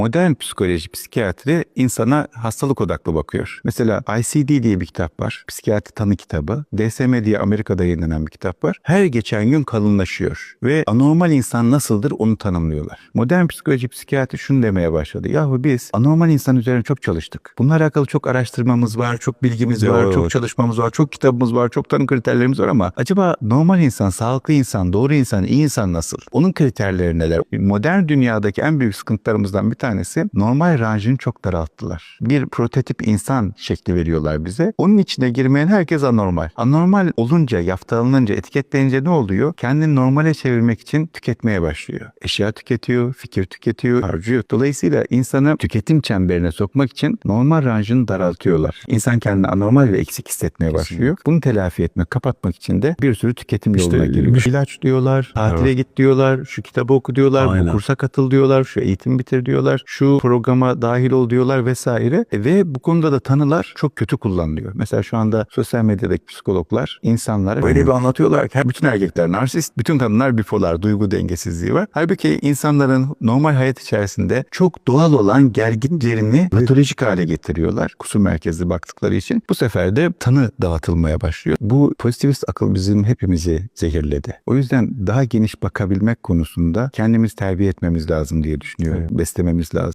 Modern psikoloji, psikiyatri insana hastalık odaklı bakıyor. Mesela ICD diye bir kitap var. Psikiyatri tanı kitabı. DSM diye Amerika'da yayınlanan bir kitap var. Her geçen gün kalınlaşıyor. Ve anormal insan nasıldır onu tanımlıyorlar. Modern psikoloji, psikiyatri şunu demeye başladı. Yahu biz anormal insan üzerine çok çalıştık. Bununla alakalı çok araştırmamız var, çok bilgimiz var, Evet. çok çalışmamız var, çok kitabımız var, çok tanım kriterlerimiz var ama acaba normal insan, sağlıklı insan, doğru insan, iyi insan nasıl? Onun kriterleri neler? Modern dünyadaki en büyük sıkıntılarımızdan bir tanesi normal ranjını çok daralttılar. Bir prototip insan şekli veriyorlar bize. Onun içine girmeyen herkes anormal. Anormal olunca, yaftalanınca, etiketlenince ne oluyor? Kendini normale çevirmek için tüketmeye başlıyor. Eşya tüketiyor, fikir tüketiyor, harcıyor. Dolayısıyla insanı tüketim çemberine sokmak için normal ranjını daraltıyorlar. İnsan kendini anormal ve eksik hissetmeye başlıyor. Bunu telafi etmek, kapatmak için de bir sürü tüketim İşte yoluna giriyor. bir- İlaç diyorlar, tatile Evet. git diyorlar, şu kitabı oku diyorlar, Aynen. bu kursa katıl diyorlar, şu eğitim bitir diyorlar, şu programa dahil ol diyorlar vesaire. E, ve bu konuda da tanılar çok kötü kullanılıyor. Mesela şu anda sosyal medyadaki psikologlar insanlara böyle bir anlatıyorlar ki bütün erkekler narsist, bütün kadınlar bipolar, duygu dengesizliği var. Halbuki insanların normal hayat içerisinde çok doğal olan gerginlerini patolojik hale getiriyorlar. Kusur merkezli baktıkları için. Bu sefer de tanı dağıtılmaya başlıyor. Bu pozitivist akıl bizim hepimizi zehirledi. O yüzden daha geniş bakabilmek konusunda kendimiz terbiye etmemiz lazım diye düşünüyorum. Beslememiz lazım.